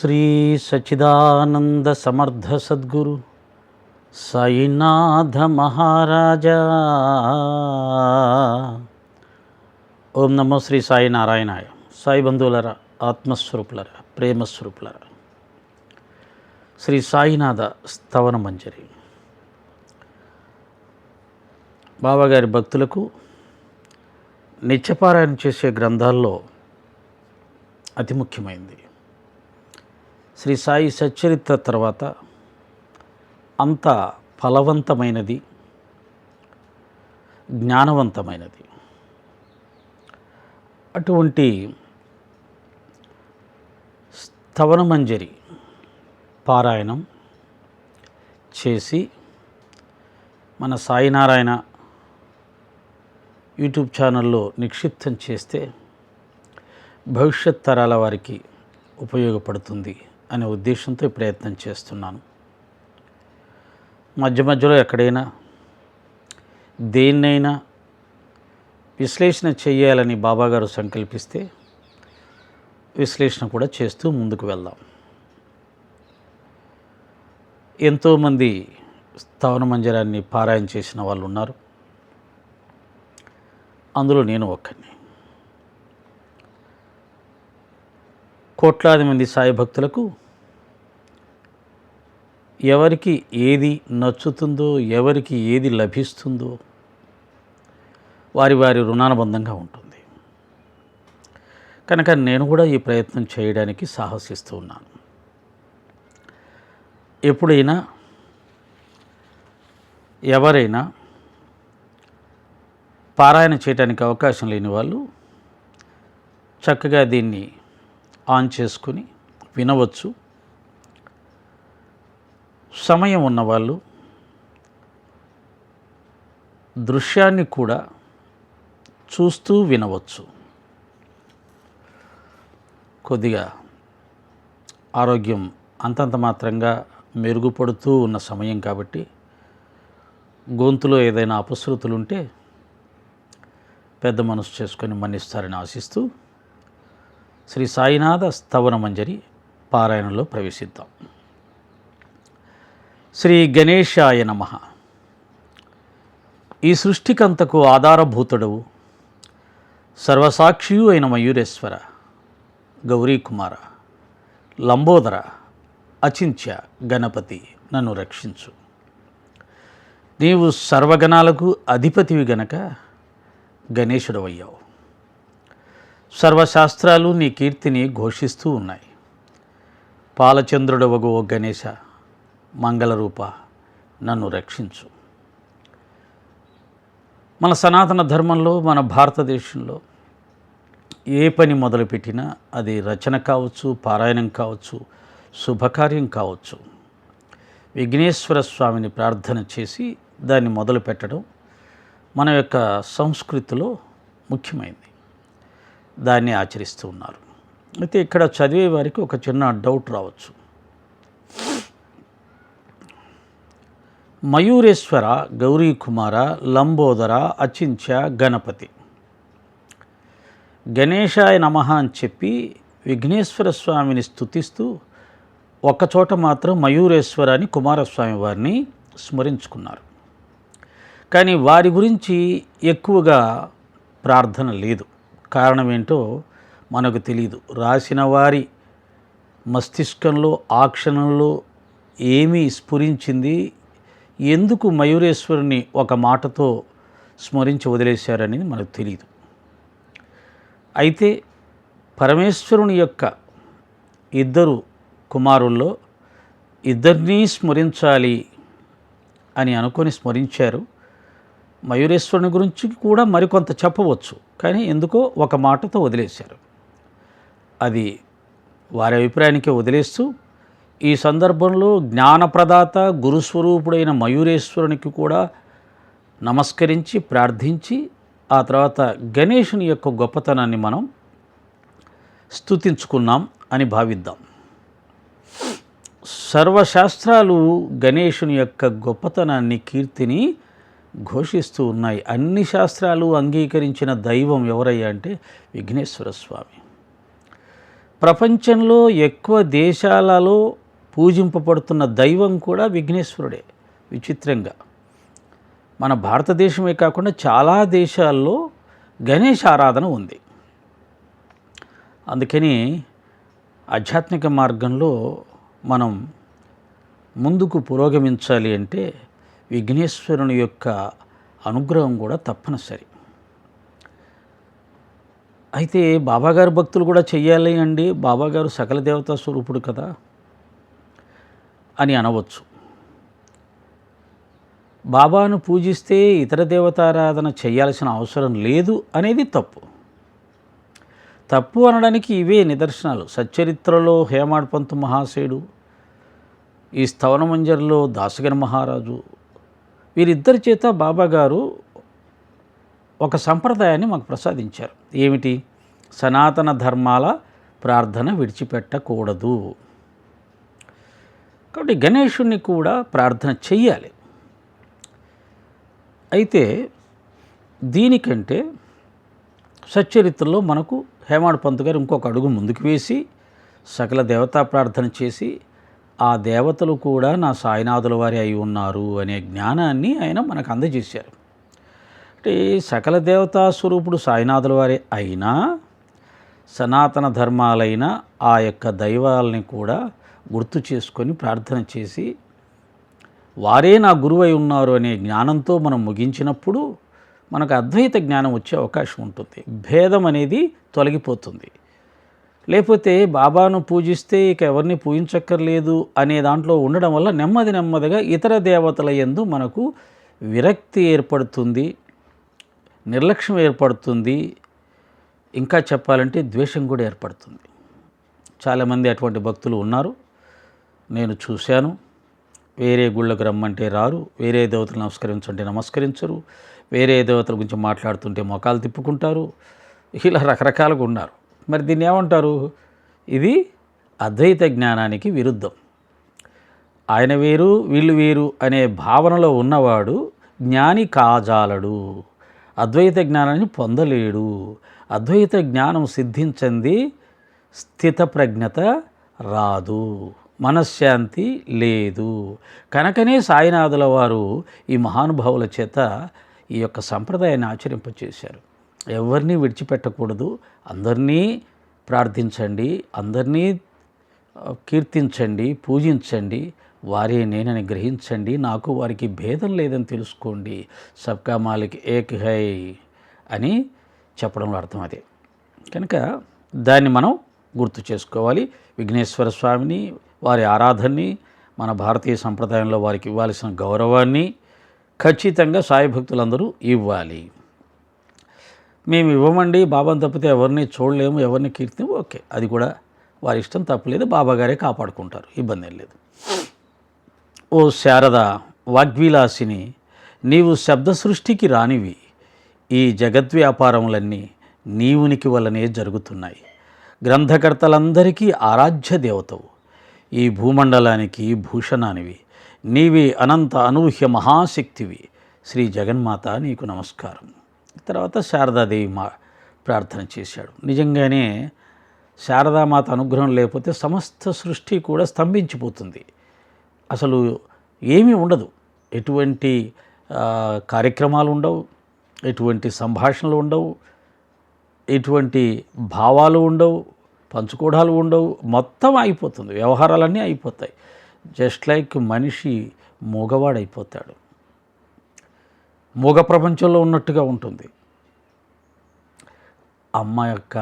శ్రీ సచిదానంద సమర్థ సద్గురు సాయినాథ మహారాజా. ఓం నమో శ్రీ సాయి నారాయణాయ. సాయి బంధువులరా ఆత్మస్వరూపులరా ప్రేమస్వరూపులరా. శ్రీ సాయినాథ స్తవన మంజరి. బాబాగారి భక్తులకు నిత్యపారాయణ చేసే గ్రంథాల్లో అతి ముఖ్యమైనది శ్రీ సాయి సచ్చరిత్ర తర్వాత అంత ఫలవంతమైనది జ్ఞానవంతమైనది. అటువంటి స్తవనమంజరి పారాయణం చేసి మన సాయినారాయణ యూట్యూబ్ ఛానల్లో నిక్షిప్తం చేస్తే భవిష్యత్ తరాల వారికి ఉపయోగపడుతుంది. అనే ఉద్దేశంతో ప్రయత్నం చేస్తున్నాను. మధ్య మధ్యలో ఎక్కడైనా దేన్నైనా విశ్లేషణ చేయాలని బాబాగారు సంకల్పిస్తే విశ్లేషణ కూడా చేస్తూ ముందుకు వెళ్దాం. ఎంతోమంది స్థావన మంజరాన్ని పారాయణ చేసిన వాళ్ళు ఉన్నారు. అందులో నేను ఒక్కడిని. కోట్లాది మంది సాయి భక్తులకు ఎవరికి ఏది నచ్చుతుందో ఎవరికి ఏది లభిస్తుందో వారి వారి రుణానుబంధంగా ఉంటుంది. కనుక నేను కూడా ఈ ప్రయత్నం చేయడానికి సాహసిస్తూ ఉన్నాను. ఎప్పుడైనా ఎవరైనా పారాయణ చేయడానికి అవకాశం లేని వాళ్ళు చక్కగా దీన్ని ఆన్ చేసుకుని వినవచ్చు. సమయం ఉన్నవాళ్ళు దృశ్యాన్ని కూడా చూస్తూ వినవచ్చు. కొద్దిగా ఆరోగ్యం అంతంత మాత్రంగా మెరుగుపడుతూ ఉన్న సమయం కాబట్టి గొంతులో ఏదైనా అపశృతులుంటే పెద్ద మనసు చేసుకొని మన్నిస్తారని ఆశిస్తూ శ్రీ సాయినాథ స్థవనమంజరి పారాయణలో ప్రవేశిద్దాం. శ్రీ గణేశాయ నమ. ఈ సృష్టికంతకు ఆధారభూతుడవు సర్వసాక్షియు అయిన మయూరేశ్వర గౌరీకుమార లంబోదర అచింత్య గణపతి నన్ను రక్షించు. నీవు సర్వగణాలకు అధిపతివి గనక గణేశుడవయ్యావు. సర్వశాస్త్రాలు నీ కీర్తిని ఘోషిస్తూ ఉన్నాయి. పాలచంద్రుడవగు ఓ గణేశ మంగళరూప నన్ను రక్షించు. మన సనాతన ధర్మంలో మన భారతదేశంలో ఏ పని మొదలుపెట్టినా అది రచన కావచ్చు పారాయణం కావచ్చు శుభకార్యం కావచ్చు. విఘ్నేశ్వర స్వామిని ప్రార్థన చేసి దాన్ని మొదలు పెట్టడం మన యొక్క సంస్కృతిలో ముఖ్యమైనది దాన్ని ఆచరిస్తూ ఉన్నారు. అయితే ఇక్కడ చదివే వారికి ఒక చిన్న డౌట్ రావచ్చు. మయూరేశ్వర గౌరీ కుమార లంబోదర అచించ గణపతి. గణేశాయ నమ అని చెప్పి విఘ్నేశ్వర స్వామిని స్తుతిస్తూ ఒక్కచోట మాత్రం మయూరేశ్వర అని కుమారస్వామి వారిని స్మరించుకున్నారు. కానీ వారి గురించి ఎక్కువగా ప్రార్థన లేదు. కారణం ఏంటో మనకు తెలియదు రాసిన వారి మస్తిష్కంలో ఆ క్షణంలో ఏమి స్ఫురించింది? ఎందుకు మయూరేశ్వరుని ఒక మాటతో స్మరించి వదిలేశారనేది మనకు తెలియదు అయితే పరమేశ్వరుని యొక్క ఇద్దరు కుమారుల్లో ఇద్దరినీ స్మరించాలి అని అనుకొని స్మరించారు. మయూరేశ్వరుని గురించి కూడా మరికొంత చెప్పవచ్చు. కానీ ఎందుకో ఒక మాటతో వదిలేశారు. అది వారి అభిప్రాయానికే వదిలేస్తూ ఈ సందర్భంలో జ్ఞానప్రదాత గురుస్వరూపుడైన మయూరేశ్వరునికి కూడా నమస్కరించి ప్రార్థించి ఆ తర్వాత గణేషుని యొక్క గొప్పతనాన్ని మనం స్తుతించుకున్నాం అని భావిద్దాం. సర్వశాస్త్రాలు గణేషుని యొక్క గొప్పతనాన్ని కీర్తిని ఘోషిస్తూ ఉన్నాయి. అన్ని శాస్త్రాలు అంగీకరించిన దైవం ఎవరయ్యా అంటే విఘ్నేశ్వర స్వామి. ప్రపంచంలో ఎక్కువ దేశాలలో పూజింపబడుతున్న దైవం కూడా విఘ్నేశ్వరుడే విచిత్రంగా. మన భారతదేశమే కాకుండా చాలా దేశాల్లో గణేష్ ఆరాధన ఉంది. అందుకని ఆధ్యాత్మిక మార్గంలో మనం ముందుకు పురోగమించాలి అంటే విఘ్నేశ్వరుని యొక్క అనుగ్రహం కూడా తప్పనిసరి. అయితే బాబాగారు భక్తులు కూడా చెయ్యాలి అండి. బాబాగారు సకల దేవతా స్వరూపుడు కదా అని అనవచ్చు. బాబాను పూజిస్తే ఇతర దేవతారాధన చేయాల్సిన అవసరం లేదు అనేది తప్పు. తప్పు అనడానికి ఇవే నిదర్శనాలు. సచ్చరిత్రలో హేమాడ్ పంత్ మహాశయుడు ఈ స్థవనమంజర్లో దాసగన్ మహారాజు వీరిద్దరి చేత బాబా గారు ఒక సంప్రదాయాన్ని మాకు ప్రసాదించారు. ఏమిటి? సనాతన ధర్మాల ప్రార్థన విడిచిపెట్టకూడదు. కాబట్టి గణేషుణ్ణి కూడా ప్రార్థన చెయ్యాలి. అయితే దీనికంటే సచ్చరిత్రలో మనకు హేమాడ్ పంత్ గారు ఇంకొక అడుగు ముందుకు వేసి సకల దేవతా ప్రార్థన చేసి ఆ దేవతలు కూడా నా సాయినాథుల వారి అయి ఉన్నారు అనే జ్ఞానాన్ని ఆయన మనకు అందజేశారు. అంటే సకల దేవతా స్వరూపుడు సాయినాథుల వారి అయినా సనాతన ధర్మాలైన ఆ యొక్క దైవాలని కూడా గుర్తు చేసుకొని ప్రార్థన చేసి వారే నా గురువై ఉన్నారు అనే జ్ఞానంతో మనం ముగించినప్పుడు మనకు అద్వైత జ్ఞానం వచ్చే అవకాశం ఉంటుంది. భేదం అనేది తొలగిపోతుంది. లేకపోతే బాబాను పూజిస్తే ఇక ఎవరిని పూజించక్కర్లేదు అనే దాంట్లో ఉండడం వల్ల నెమ్మది నెమ్మదిగా ఇతర దేవతల ఎందు మనకు విరక్తి ఏర్పడుతుంది నిర్లక్ష్యం ఏర్పడుతుంది ఇంకా చెప్పాలంటే ద్వేషం కూడా ఏర్పడుతుంది. చాలామంది అటువంటి భక్తులు ఉన్నారు. నేను చూశాను. వేరే గుళ్ళకు రమ్మంటే రారు. వేరే దేవతలు నమస్కరించంటే నమస్కరించరు. వేరే దేవతల గురించి మాట్లాడుతుంటే మొఖాలు తిప్పుకుంటారు. ఇలా రకరకాలుగా ఉన్నారు. మరి దీన్ని ఏమంటారు? ఇది అద్వైత జ్ఞానానికి విరుద్ధం. ఆయన వేరు వీళ్ళు వేరు అనే భావనలో ఉన్నవాడు జ్ఞాని కాజాలడు. అద్వైత జ్ఞానాన్ని పొందలేడు. అద్వైత జ్ఞానం సిద్ధించింది స్థితప్రజ్ఞత రాదు. మనశ్శాంతి లేదు. కనుకనే సాయినాథుల వారు ఈ మహానుభావుల చేత ఈ యొక్క సంప్రదాయాన్ని ఆచరింపచేశారు. ఎవరిని విడిచిపెట్టకూడదు. అందరినీ ప్రార్థించండి. అందరినీ కీర్తించండి పూజించండి. వారే నేనని గ్రహించండి. నాకు వారికి భేదం లేదని తెలుసుకోండి. సబ్కా మాలిక్ ఏక్ హై అని చెప్పడంలో అర్థం అదే. కనుక దాన్ని మనం గుర్తు చేసుకోవాలి. విఘ్నేశ్వర స్వామిని వారి ఆరాధనని మన భారతీయ సంప్రదాయంలో వారికి ఇవ్వాల్సిన గౌరవాన్ని ఖచ్చితంగా సాయి భక్తులందరూ ఇవ్వాలి. మేము ఇవ్వమండి బాబాను తప్పితే ఎవరిని చూడలేము ఎవరిని కీర్తి ఓకే అది కూడా వారి ఇష్టం తప్పలేదు బాబాగారే కాపాడుకుంటారు ఇబ్బంది ఏం లేదు. ఓ శారద వాగ్విలాసిని నీవు శబ్ద సృష్టికి రానివి ఈ జగద్వ్యాపారములన్నీ నీవునికి వల్లనే జరుగుతున్నాయి. గ్రంథకర్తలందరికీ ఆరాధ్య దేవతవు ఈ భూమండలానికి భూషణానివి నీవి అనంత అనూహ్య మహాశక్తివి. శ్రీ జగన్మాత నీకు నమస్కారం. తర్వాత శారదాదేవి మా ప్రార్థన చేశాడు. నిజంగానే శారదామాత అనుగ్రహం లేకపోతే సమస్త సృష్టి కూడా స్తంభించిపోతుంది. అసలు ఏమీ ఉండదు. ఎటువంటి కార్యక్రమాలు ఉండవు. ఎటువంటి సంభాషణలు ఉండవు. ఎటువంటి భావాలు ఉండవు. పంచుకోవడాలు ఉండవు. మొత్తం అయిపోతుంది వ్యవహారాలన్నీ అయిపోతాయి జస్ట్ లైక్ మనిషి మూగవాడైపోతాడు. మూగ ప్రపంచంలో ఉన్నట్టుగా ఉంటుంది. అమ్మ యొక్క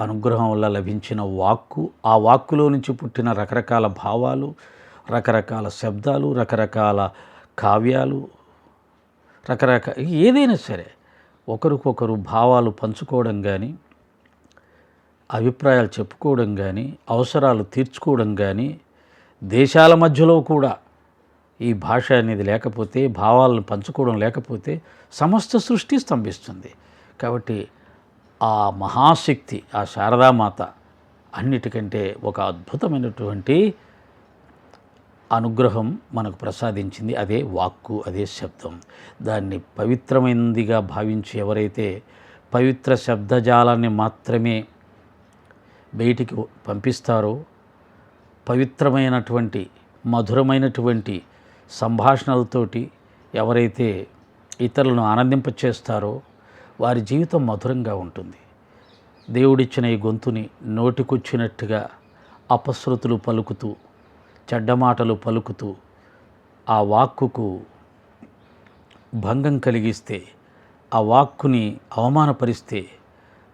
అనుగ్రహం వల్ల లభించిన వాక్కు ఆ వాక్కులో నుంచి పుట్టిన రకరకాల భావాలు రకరకాల శబ్దాలు రకరకాల కావ్యాలు రకరకాల ఏదైనా సరే ఒకరికొకరు భావాలు పంచుకోవడం కానీ అభిప్రాయాలు చెప్పుకోవడం కానీ అవసరాలు తీర్చుకోవడం కానీ దేశాల మధ్యలో కూడా ఈ భాష అనేది లేకపోతే భావాలను పంచుకోవడం లేకపోతే సమస్త సృష్టి స్తంభిస్తుంది. కాబట్టి ఆ మహాశక్తి ఆ శారదామాత అన్నిటికంటే ఒక అద్భుతమైనటువంటి అనుగ్రహం మనకు ప్రసాదించింది. అదే వాక్కు అదే శబ్దం. దాన్ని పవిత్రమైనదిగా భావించి ఎవరైతే పవిత్ర శబ్దజాలాన్ని మాత్రమే బయటికి పంపిస్తారో పవిత్రమైనటువంటి మధురమైనటువంటి సంభాషణలతోటి ఎవరైతే ఇతరులను ఆనందింపచేస్తారో వారి జీవితం మధురంగా ఉంటుంది. దేవుడిచ్చిన ఈ గొంతుని నోటికొచ్చినట్టుగా అపశృతులు పలుకుతూ చెడ్డమాటలు పలుకుతూ ఆ వాక్కుకు భంగం కలిగిస్తే ఆ వాక్కుని అవమానపరిస్తే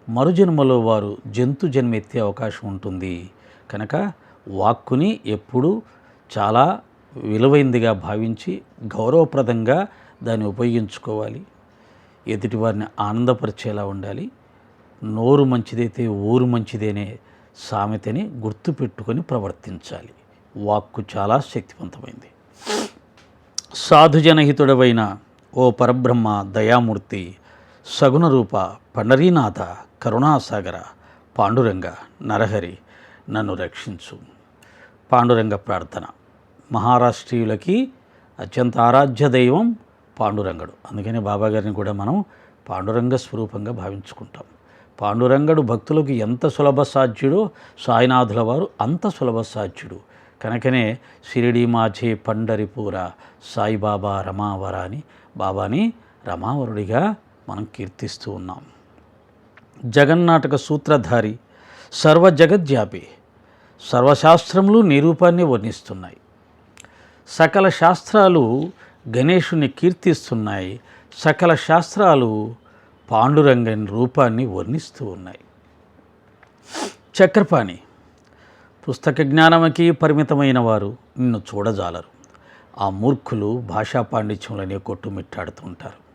మరుజన్మలో వారు జంతు జన్మెత్తే అవకాశం ఉంటుంది. కనుక వాక్కుని ఎప్పుడూ చాలా విలువైందిగా భావించి గౌరవప్రదంగా దాన్ని ఉపయోగించుకోవాలి. ఎదుటివారిని ఆనందపరిచేలా ఉండాలి. నోరు మంచిదైతే ఊరు మంచిదేనే సామెతని గుర్తుపెట్టుకొని ప్రవర్తించాలి. వాక్కు చాలా శక్తివంతమైంది. సాధుజనహితుడవైన ఓ పరబ్రహ్మ దయామూర్తి సగుణ రూప పండరీనాథ కరుణాసాగర పాండురంగ నరహరి నన్ను రక్షించు. పాండురంగ ప్రార్థన. మహారాష్ట్రీయులకి అత్యంత ఆరాధ్య దైవం పాండురంగడు. అందుకనే బాబాగారిని కూడా మనం పాండురంగ స్వరూపంగా భావించుకుంటాం. పాండురంగడు భక్తులకు ఎంత సులభ సాధ్యుడో సాయినాథుల వారు అంత సులభ సాధ్యుడు. కనుకనే షిరిడి మాచే పండరిపూర సాయిబాబా రమావర అని బాబాని రమావరుడిగా మనం కీర్తిస్తూ ఉన్నాం. జగన్నాటక సూత్రధారి సర్వ జగజ్జాపి సర్వశాస్త్రములు నిరూపాన్ని వర్ణిస్తున్నాయి. సకల శాస్త్రాలు గణేషుని కీర్తిస్తున్నాయి. సకల శాస్త్రాలు పాండురంగని రూపాన్ని వర్ణిస్తూ ఉన్నాయి. చక్రపాణి పుస్తక జ్ఞానమకి పరిమితమైన వారు నిన్ను చూడజాలరు. ఆ మూర్ఖులు భాషా పాండిత్యంలోనే కొట్టుమిట్టాడుతూ ఉంటారు.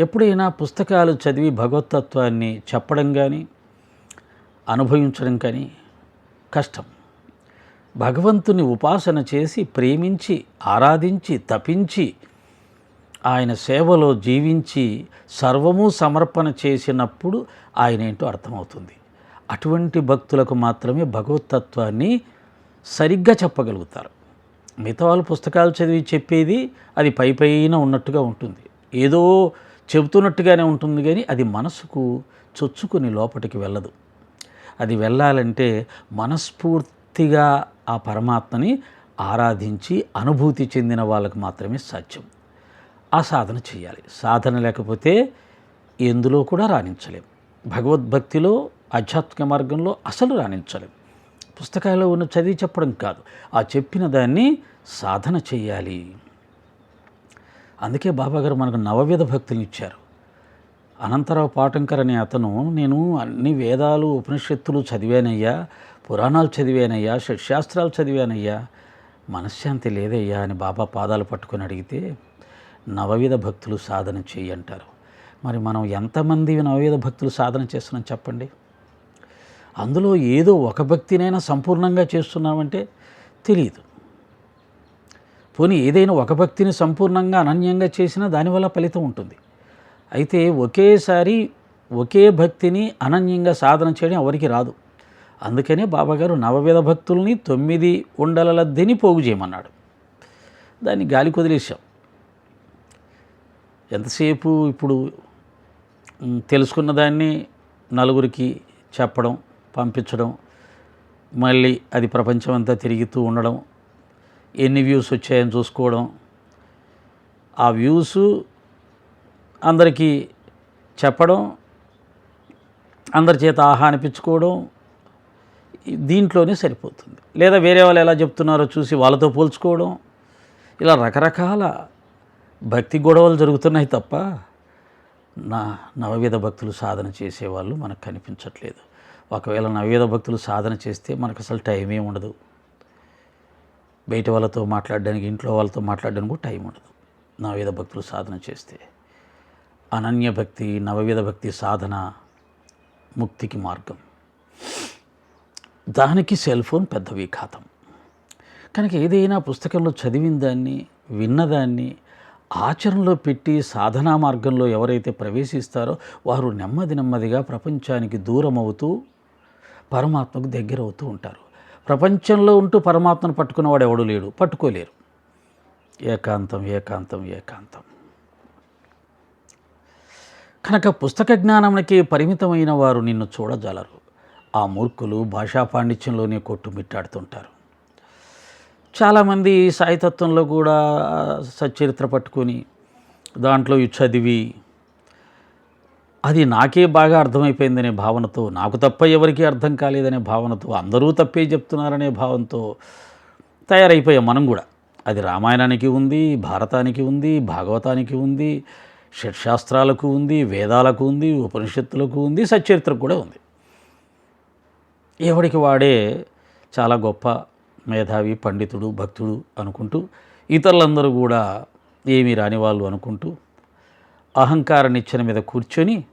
ఎప్పుడైనా పుస్తకాలు చదివి భగవతత్వాన్ని చెప్పడం కానీ అనుభవించడం కానీ కష్టం. భగవంతుని ఉపాసన చేసి ప్రేమించి ఆరాధించి తపించి ఆయన సేవలో జీవించి సర్వము సమర్పణ చేసినప్పుడు ఆయన ఏంటో అర్థమవుతుంది. అటువంటి భక్తులకు మాత్రమే భగవతత్వాన్ని సరిగ్గా చెప్పగలుగుతారు. మిగతా వాళ్ళు పుస్తకాలు చదివి చెప్పేది అది పై పైన ఉన్నట్టుగా ఉంటుంది. ఏదో చెబుతున్నట్టుగానే ఉంటుంది కానీ అది మనసుకు చొచ్చుకుని లోపలికి వెళ్ళదు. అది వెళ్ళాలంటే మనస్ఫూర్తిగా ఆ పరమాత్మని ఆరాధించి అనుభూతి చెందిన వాళ్ళకు మాత్రమే సాధ్యం. ఆ సాధన చేయాలి. సాధన లేకపోతే ఎందులో కూడా రాణించలేం. భగవద్భక్తిలో ఆధ్యాత్మిక మార్గంలో అసలు రాణించలేం. పుస్తకాల్లో ఉన్న చదివి చెప్పడం కాదు. ఆ చెప్పిన దాన్ని సాధన చేయాలి. అందుకే బాబాగారు మనకు నవవిధ భక్తులు ఇచ్చారు. అనంతరావు పాటంకర్ అనే అతను నేను అన్ని వేదాలు ఉపనిషత్తులు చదివానయ్యా. పురాణాలు చదివానయ్యా షట్శాస్త్రాలు చదివానయ్యా. మనశ్శాంతి లేదయ్యా అని బాబా పాదాలు పట్టుకొని అడిగితే నవవిధ భక్తులు సాధన చేయి అంటారు. మరి మనం ఎంతమంది నవవిధ భక్తులు సాధన చేస్తున్నాం చెప్పండి? అందులో ఏదో ఒక భక్తినైనా సంపూర్ణంగా చేస్తున్నామంటే తెలియదు పోనీ ఏదైనా ఒక భక్తిని సంపూర్ణంగా అనన్యంగా చేసినా దానివల్ల ఫలితం ఉంటుంది. అయితే ఒకేసారి ఒకే భక్తిని అనన్యంగా సాధన చేయడం ఎవరికి రాదు. అందుకనే బాబాగారు నవవిధ భక్తుల్ని తొమ్మిది ఉండల లద్దిని పోగు చేయమన్నాడు. దాన్ని గాలి కుదిలేశాం. ఎంతసేపు ఇప్పుడు తెలుసుకున్న దాన్ని నలుగురికి చెప్పడం పంపించడం మళ్ళీ అది ప్రపంచం అంతా తిరుగుతూ ఉండడం ఎన్ని వ్యూస్ వచ్చాయని చూసుకోవడం ఆ వ్యూస్ అందరికీ చెప్పడం అందరి చేత ఆహా అనిపించుకోవడం దీంట్లోనే సరిపోతుంది. లేదా వేరే వాళ్ళు ఎలా చెప్తున్నారో చూసి వాళ్ళతో పోల్చుకోవడం. ఇలా రకరకాల భక్తి గొడవలు జరుగుతున్నాయి తప్ప నా నవవిధ భక్తులు సాధన చేసేవాళ్ళు మనకు కనిపించట్లేదు. ఒకవేళ నవవిధ భక్తులు సాధన చేస్తే మనకు అసలు టైమే ఉండదు. బయట వాళ్ళతో మాట్లాడడానికి ఇంట్లో వాళ్ళతో మాట్లాడడానికి కూడా టైం ఉండదు. నవవిధ భక్తులు సాధన చేస్తే. అనన్య భక్తి నవవిధ భక్తి సాధన ముక్తికి మార్గం. దానికి సెల్ ఫోన్ పెద్ద విఘాతం. కనుక ఏదైనా పుస్తకంలో చదివిన దాన్ని విన్నదాన్ని ఆచరణలో పెట్టి సాధనా మార్గంలో ఎవరైతే ప్రవేశిస్తారో వారు నెమ్మది నెమ్మదిగా ప్రపంచానికి దూరం అవుతూ పరమాత్మకు దగ్గర అవుతూ ఉంటారు. ప్రపంచంలో ఉంటూ పరమాత్మను పట్టుకున్నవాడు ఎవడు లేడు పట్టుకోలేరు. ఏకాంతం ఏకాంతం ఏకాంతం. కనుక పుస్తక జ్ఞానానికి పరిమితమైన వారు నిన్ను చూడజాలరు. ఆ మూర్ఖులు భాషా పాండిత్యంలోనే కొట్టుమిట్టాడుతుంటారు. చాలామంది సాయితత్వంలో కూడా సచ్చరిత్ర పట్టుకొని దాంట్లో చదివి అది నాకే బాగా అర్థమైపోయిందనే భావనతో నాకు తప్ప ఎవరికీ అర్థం కాలేదనే భావనతో అందరూ తప్పే చెప్తున్నారనే భావంతో తయారైపోయాం మనం కూడా. అది రామాయణానికి ఉంది భారతానికి ఉంది భాగవతానికి ఉంది షట్శాస్త్రాలకు ఉంది వేదాలకు ఉంది ఉపనిషత్తులకు ఉంది సచ్చరిత్రకు కూడా ఉంది. ఎవడికి వాడే చాలా గొప్ప మేధావి పండితుడు భక్తుడు అనుకుంటూ ఇతరులందరూ కూడా ఏమీ రాని వాళ్ళు అనుకుంటూ అహంకార నిచ్చెన మీద కూర్చొని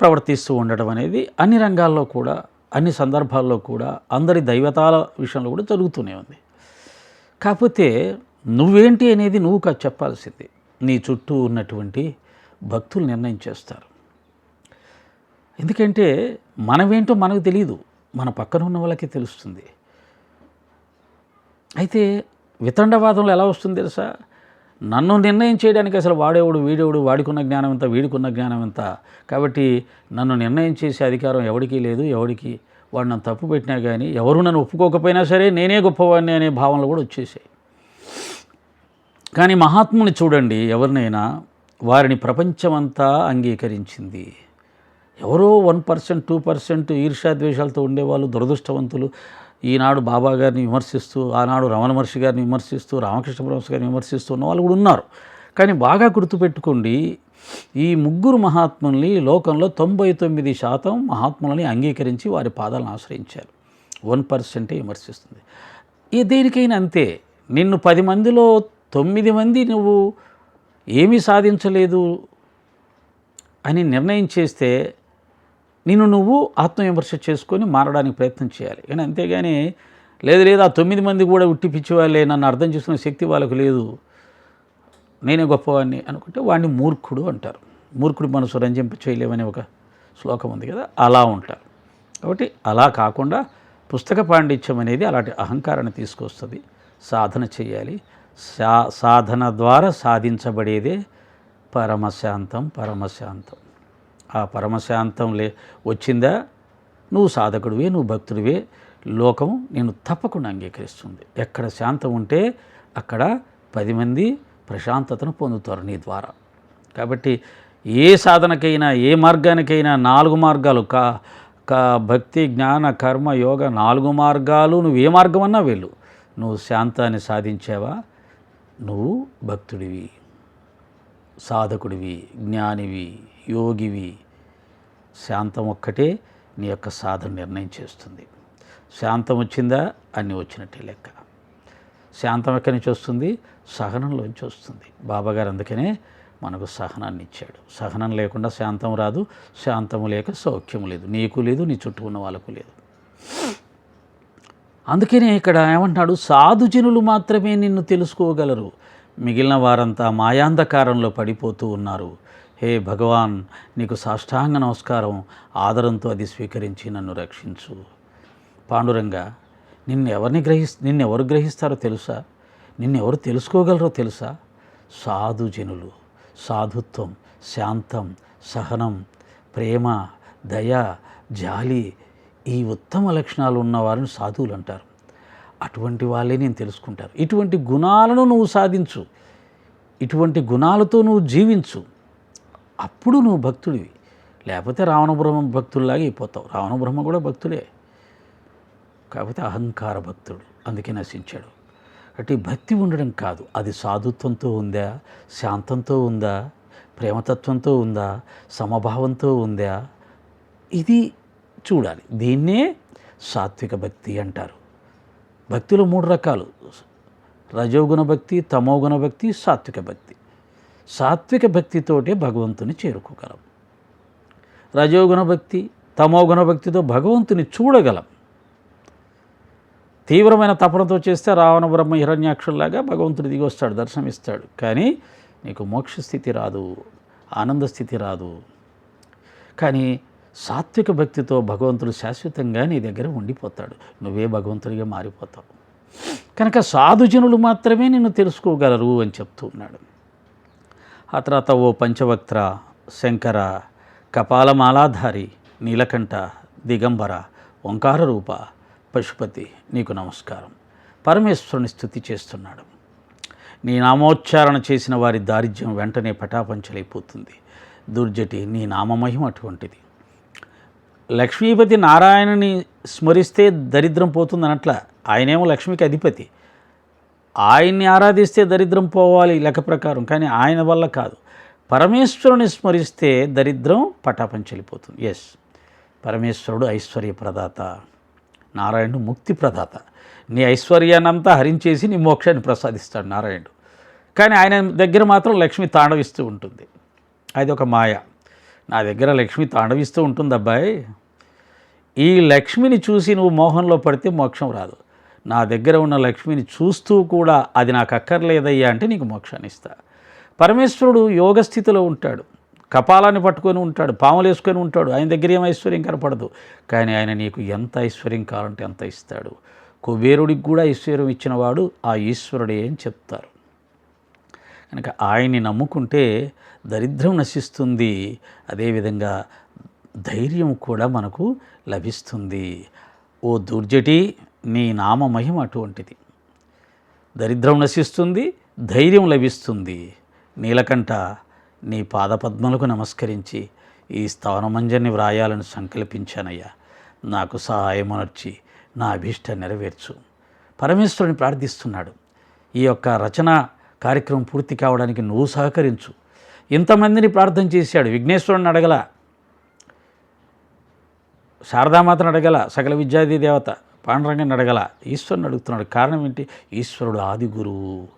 ప్రవర్తిస్తూ ఉండడం అనేది అన్ని రంగాల్లో కూడా అన్ని సందర్భాల్లో కూడా అందరి దైవతాల విషయంలో కూడా జరుగుతూనే ఉంది. కాకపోతే నువ్వేంటి అనేది నువ్వు చెప్పాల్సింది. నీ చుట్టూ ఉన్నటువంటి భక్తులు నిర్ణయం చేస్తారు. ఎందుకంటే మనమేంటో మనకు తెలియదు మన పక్కన ఉన్న వాళ్ళకి తెలుస్తుంది. అయితే వితండవాదంలో ఎలా వస్తుంది తెలుసా? నన్ను నిర్ణయం చేయడానికి అసలు వాడేవుడు వీడేవాడు వాడుకున్న జ్ఞానం ఎంత వీడుకున్న జ్ఞానం ఎంత? కాబట్టి నన్ను నిర్ణయం చేసే అధికారం ఎవడికి లేదు ఎవడికి వాడు నన్ను తప్పు పెట్టినా కానీ ఎవరు నన్ను ఒప్పుకోకపోయినా సరే నేనే గొప్పవాడిని అనే భావనలు కూడా వచ్చేసాయి. కానీ మహాత్ముని చూడండి ఎవరినైనా వారిని ప్రపంచమంతా అంగీకరించింది. ఎవరో వన్ పర్సెంట్ టూ పర్సెంట్ ఈర్ష్యాద్వేషాలతో ఉండేవాళ్ళు దురదృష్టవంతులు. ఈనాడు బాబా గారిని విమర్శిస్తూ ఆనాడు రమణ మహర్షి గారిని విమర్శిస్తూ రామకృష్ణ పరమహంస గారిని విమర్శిస్తూ ఉన్న వాళ్ళు కూడా ఉన్నారు. కానీ బాగా గుర్తుపెట్టుకోండి ఈ ముగ్గురు మహాత్ముల్ని లోకంలో తొంభై తొమ్మిది శాతం మహాత్ములని అంగీకరించి వారి పాదాలను ఆశ్రయించారు. వన్ పర్సెంటే విమర్శిస్తుంది. ఈ దేనికైనా అంతే నిన్ను పది మందిలో తొమ్మిది మంది నువ్వు ఏమీ సాధించలేదు అని నిర్ణయం చేస్తే నిన్ను నువ్వు ఆత్మవిమర్శ చేసుకొని మారడానికి ప్రయత్నం చేయాలి. కానీ అంతేగాని లేదు లేదు ఆ తొమ్మిది మంది కూడా ఉట్టి పిచ్చివాళ్ళే నన్ను అర్థం చేసుకునే శక్తి వాళ్ళకు లేదు. నేనే గొప్పవాడిని అనుకుంటే వాడిని మూర్ఖుడు అంటారు. మూర్ఖుడు మనసు రంజింప చేయలేమనే ఒక శ్లోకం ఉంది కదా అలా ఉంటారు. కాబట్టి అలా కాకుండా పుస్తక పాండిత్యం అనేది అలాంటి అహంకారాన్ని తీసుకొస్తుంది. సాధన చేయాలి. సా సాధన ద్వారా సాధించబడేదే పరమశాంతం పరమశాంతం. ఆ పరమశాంతం లే వచ్చిందా? నువ్వు సాధకుడివే నువ్వు భక్తుడివే. లోకం నేను తప్పకుండా అంగీకరిస్తుంది. ఎక్కడ శాంతం ఉంటే అక్కడ పది మంది ప్రశాంతతను పొందుతారు నీ ద్వారా. కాబట్టి ఏ సాధనకైనా ఏ మార్గానికైనా నాలుగు మార్గాలు కా కా భక్తి జ్ఞాన కర్మ యోగ నాలుగు మార్గాలు నువ్వు ఏ మార్గం అన్నా వెళ్ళు. నువ్వు శాంతాన్ని సాధించావా? నువ్వు భక్తుడివి సాధకుడివి జ్ఞానివి యోగివి శాంతం ఒక్కటే నీ యొక్క సాధన నిర్ణయం చేస్తుంది. శాంతం వచ్చిందా? అన్నీ వచ్చినట్టే లెక్క. శాంతం ఎక్కడి నుంచి వస్తుంది? సహనంలోంచి వస్తుంది. బాబాగారు అందుకనే మనకు సహనాన్ని ఇచ్చాడు. సహనం లేకుండా శాంతం రాదు. శాంతము లేక సౌఖ్యం లేదు. నీకు లేదు నీ చుట్టూ ఉన్న వాళ్ళకు లేదు. అందుకనే ఇక్కడ ఏమంటున్నాడు? సాధుజనులు మాత్రమే నిన్ను తెలుసుకోగలరు. మిగిలిన వారంతా మాయాంధకారంలో పడిపోతూ ఉన్నారు. హే భగవాన్ నీకు సాష్టాంగ నమస్కారం. ఆదరంతో అది స్వీకరించి నన్ను రక్షించు. పాండురంగ నిన్ను ఎవరిని గ్రహిస్ నిన్ను ఎవరు గ్రహిస్తారో తెలుసా? నిన్ను ఎవరు తెలుసుకోగలరో తెలుసా? సాధుజనులు సాధుత్వం శాంతం సహనం ప్రేమ దయ జాలి ఈ ఉత్తమ లక్షణాలు ఉన్నవారిని సాధువులు అంటారు. అటువంటి వాళ్ళే నేను తెలుసుకుంటారు ఇటువంటి గుణాలను నువ్వు సాధించు. ఇటువంటి గుణాలతో నువ్వు జీవించు. అప్పుడు నువ్వు భక్తుడివి. లేకపోతే రావణ బ్రహ్మ భక్తుల్లాగా అయిపోతావు. రావణ బ్రహ్మ కూడా భక్తుడే కాకపోతే అహంకార భక్తుడు. అందుకే నశించాడు. అంటే భక్తి ఉండడం కాదు. అది సాధుత్వంతో ఉందా? శాంతంతో ఉందా? ప్రేమతత్వంతో ఉందా? సమభావంతో ఉందా? ఇది చూడాలి. దీన్నే సాత్విక భక్తి అంటారు. భక్తిలో మూడు రకాలు. రజోగుణ భక్తి తమోగుణ భక్తి సాత్విక భక్తి. సాత్విక భక్తితోటే భగవంతుని చేరుకోగలం. రజోగుణ భక్తి తమోగుణ భక్తితో భగవంతుని చూడగలం. తీవ్రమైన తపనతో చేస్తే రావణ బ్రహ్మ హిరణ్యాక్షుల్లాగా భగవంతుడు దిగి వస్తాడు దర్శనమిస్తాడు. కానీ నీకు మోక్ష స్థితి రాదు ఆనంద స్థితి రాదు. కానీ సాత్విక భక్తితో భగవంతుడు శాశ్వతంగా నీ దగ్గర ఉండిపోతాడు. నువ్వే భగవంతుడిగా మారిపోతావు. కనుక సాధుజనులు మాత్రమే నిన్ను తెలుసుకోగలరు అని చెప్తూ ఉన్నాడు. ఆ తర్వాత ఓ పంచవక్త్ర శంకర కపాలమాలాధారి నీలకంఠ దిగంబర ఓంకార రూప పశుపతి నీకు నమస్కారం. పరమేశ్వరుని స్థుతి చేస్తున్నాడు. నీ నామోచ్చారణ చేసిన వారి దారిద్ర్యం వెంటనే పటాపంచలైపోతుంది. దుర్జటి నీ నామమహిం అటువంటిది. లక్ష్మీపతి నారాయణని స్మరిస్తే దరిద్రం పోతుంది అనట్ల ఆయనేమో లక్ష్మికి అధిపతి. ఆయన్ని ఆరాధిస్తే దరిద్రం పోవాలి లెక్క ప్రకారం కానీ ఆయన వల్ల కాదు. పరమేశ్వరుని స్మరిస్తే దరిద్రం పటాపంచలిపోతుంది. ఎస్ పరమేశ్వరుడు ఐశ్వర్య ప్రదాత నారాయణుడు ముక్తి ప్రదాత. నీ ఐశ్వర్యానంతా హరించేసి నీ మోక్షాన్ని ప్రసాదిస్తాడు నారాయణుడు. కానీ ఆయన దగ్గర మాత్రం లక్ష్మి తాండవిస్తూ ఉంటుంది. అది ఒక మాయ. నా దగ్గర లక్ష్మి తాండవిస్తూ ఉంటుంది అబ్బాయి ఈ లక్ష్మిని చూసి నువ్వు మోహంలో పడితే మోక్షం రాదు. నా దగ్గర ఉన్న లక్ష్మిని చూస్తూ కూడా అది నాకు అక్కర్లేదయ్యా అంటే నీకు మోక్షాన్ని ఇస్తా. పరమేశ్వరుడు యోగ స్థితిలో ఉంటాడు. కపాలాన్ని పట్టుకొని ఉంటాడు. పాములు వేసుకొని ఉంటాడు. ఆయన దగ్గర ఏం ఐశ్వర్యం కనపడదు. కానీ ఆయన నీకు ఎంత ఐశ్వర్యం కావాలంటే అంత ఇస్తాడు. కుబేరుడికి కూడా ఐశ్వర్యం ఇచ్చినవాడు ఆ ఈశ్వరుడే అని చెప్తారు. కనుక ఆయన్ని నమ్ముకుంటే దరిద్రం నశిస్తుంది. అదేవిధంగా ధైర్యం కూడా మనకు లభిస్తుంది. ఓ దుర్జటి నీ నామ మహిమ అటువంటిది. దరిద్రం నశిస్తుంది ధైర్యం లభిస్తుంది. నీలకంఠ నీ పాదపద్మలకు నమస్కరించి ఈ స్థానమంజన్ని వ్రాయాలని సంకల్పించానయ్యా. నాకు సహాయమనర్చి నా అభీష్ట నెరవేర్చు. పరమేశ్వరుని ప్రార్థిస్తున్నాడు. ఈ యొక్క రచన కార్యక్రమం పూర్తి కావడానికి నువ్వు సహకరించు. ఇంతమందిని ప్రార్థన చేశాడు. విఘ్నేశ్వరుని అడగల శారదామాతను అడగల సకల విద్యాది దేవత. పాండురంగాన్ని అడగల. ఈశ్వరుని అడుగుతున్నాడు. కారణం ఏంటి? ఈశ్వరుడు ఆది గురువు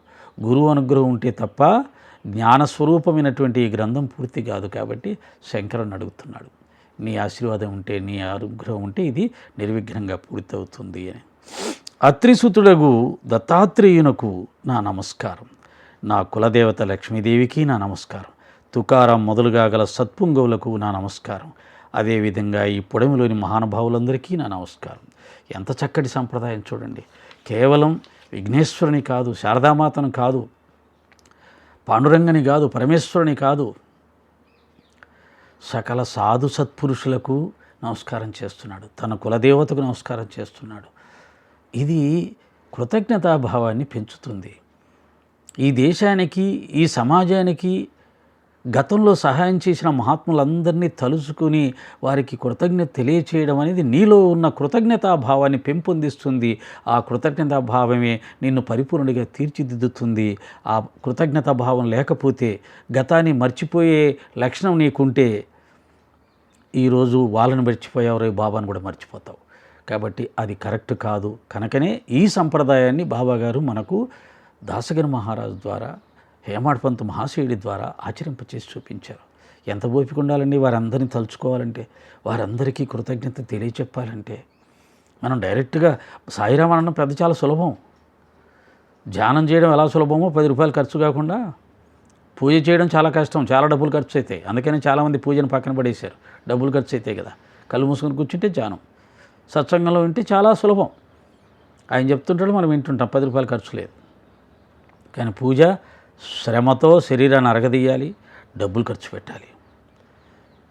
గురువు అనుగ్రహం ఉంటే తప్ప జ్ఞానస్వరూపమైనటువంటి ఈ గ్రంథం పూర్తి కాదు కాబట్టి శంకరుని అడుగుతున్నాడు. నీ ఆశీర్వాదం ఉంటే నీ అనుగ్రహం ఉంటే ఇది నిర్విఘ్నంగా పూర్తవుతుంది అని. అత్రిసుతుడగు దత్తాత్రేయునకు నా నమస్కారం. నా కులదేవత లక్ష్మీదేవికి నా నమస్కారం. తుకారం మొదలుగా గల సత్పుంగవులకు నా నమస్కారం. అదేవిధంగా ఈ పొడమిలోని మహానుభావులందరికీ నా నమస్కారం. ఎంత చక్కటి సంప్రదాయం చూడండి. కేవలం విఘ్నేశ్వరుని కాదు శారదామాతను కాదు పాండురంగని కాదు పరమేశ్వరుని కాదు సకల సాధు సత్పురుషులకు నమస్కారం చేస్తున్నాడు. తన కులదేవతకు నమస్కారం చేస్తున్నాడు. ఇది కృతజ్ఞతాభావాన్ని పెంచుతుంది. ఈ దేశానికి ఈ సమాజానికి గతంలో సహాయం చేసిన మహాత్ములందరినీ తలుచుకుని వారికి కృతజ్ఞత తెలియచేయడం అనేది నీలో ఉన్న కృతజ్ఞతాభావాన్ని పెంపొందిస్తుంది. ఆ కృతజ్ఞతాభావమే నిన్ను పరిపూర్ణుడిగా తీర్చిదిద్దుతుంది. ఆ కృతజ్ఞతాభావం లేకపోతే గతాన్ని మర్చిపోయే లక్షణం నీకుంటే ఈరోజు వాళ్ళని మర్చిపోయావు బాబాను కూడా మర్చిపోతావు. కాబట్టి అది కరెక్ట్ కాదు. కనుకనే ఈ సంప్రదాయాన్ని బాబాగారు మనకు దాసగిరి మహారాజు ద్వారా హేమాడ్ పంత్ మహాశయుడి ద్వారా ఆచరింపచేసి చూపించారు. ఎంత ఓపిక ఉండాలండి వారందరినీ తలుచుకోవాలంటే? వారందరికీ కృతజ్ఞత తెలియచెప్పాలంటే? మనం డైరెక్ట్గా సాయిరామ్ అనడం పెద్ద చాలా సులభం. ధ్యానం చేయడం ఎలా సులభమో పది రూపాయలు ఖర్చు కాకుండా పూజ చేయడం చాలా కష్టం చాలా డబ్బులు ఖర్చు అవుతాయి అందుకని చాలామంది పూజను పక్కన పడేశారు. డబ్బులు ఖర్చు అవుతాయి కదా. కళ్ళు మూసుకొని కూర్చుంటే ధ్యానం. సత్సంగంలో వింటే చాలా సులభం. ఆయన చెప్తుంటాడు మనం వింటుంటాం. పది రూపాయలు ఖర్చు లేదు. కానీ పూజ శ్రమతో శరీరాన్ని అరగదీయాలి డబ్బులు ఖర్చు పెట్టాలి.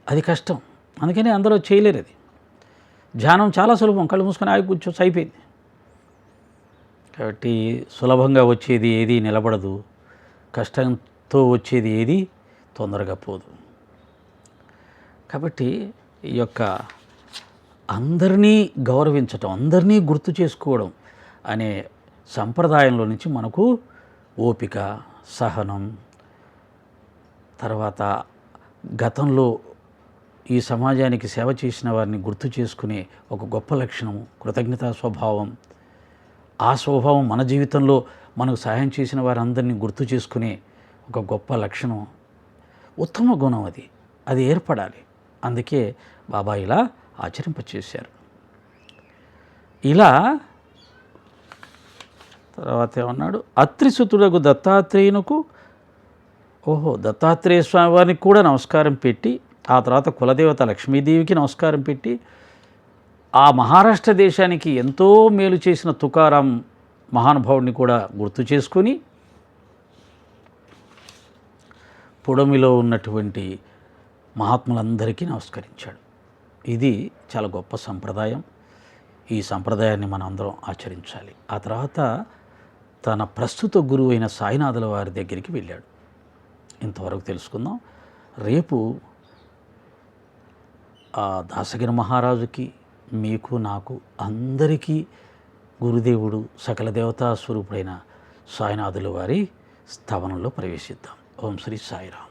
అది కష్టం. అందుకని అందరూ చేయలేరు అది. ధ్యానం చాలా సులభం. కళ్ళు మూసుకొని ఆగి కూర్చోవచ్చు అయిపోయింది కాబట్టి సులభంగా వచ్చేది ఏది నిలబడదు. కష్టంతో వచ్చేది ఏది తొందరగా పోదు. కాబట్టి ఈ యొక్క అందరినీ గౌరవించటం అందరినీ గుర్తు చేసుకోవడం అనే సంప్రదాయంలో నుంచి మనకు ఓపిక సహనం. తర్వాత గతంలో ఈ సమాజానికి సేవ చేసిన వారిని గుర్తు చేసుకునే ఒక గొప్ప లక్షణం కృతజ్ఞతా స్వభావం. ఆ స్వభావం మన జీవితంలో మనకు సహాయం చేసిన వారందరినీ గుర్తు చేసుకునే ఒక గొప్ప లక్షణం. ఉత్తమ గుణం అది. అది ఏర్పడాలి. అందుకే బాబా ఇలా ఆచరింపచేశారు. ఇలా తర్వాత ఏమన్నాడు? అత్రిసుతుడకు దత్తాత్రేయునకు ఓహో దత్తాత్రేయ స్వామి వారికి కూడా నమస్కారం పెట్టి ఆ తర్వాత కులదేవత లక్ష్మీదేవికి నమస్కారం పెట్టి ఆ మహారాష్ట్ర దేశానికి ఎంతో మేలు చేసిన తుకారాం మహానుభావుడిని కూడా గుర్తు చేసుకొని పొడమిలో ఉన్నటువంటి మహాత్ములందరికీ నమస్కరించాడు. ఇది చాలా గొప్ప సంప్రదాయం. ఈ సంప్రదాయాన్ని మనం అందరం ఆచరించాలి. ఆ తర్వాత తన ప్రస్తుత గురువు అయిన సాయినాథుల వారి దగ్గరికి వెళ్ళాడు. ఇంతవరకు తెలుసుకుందాం. రేపు ఆ దాసగిరి మహారాజుకి మీకు నాకు అందరికీ గురుదేవుడు సకల దేవతా స్వరూపుడైన సాయినాథుల వారి స్థావనంలో ప్రవేశిద్దాం. ఓం శ్రీ సాయిరాం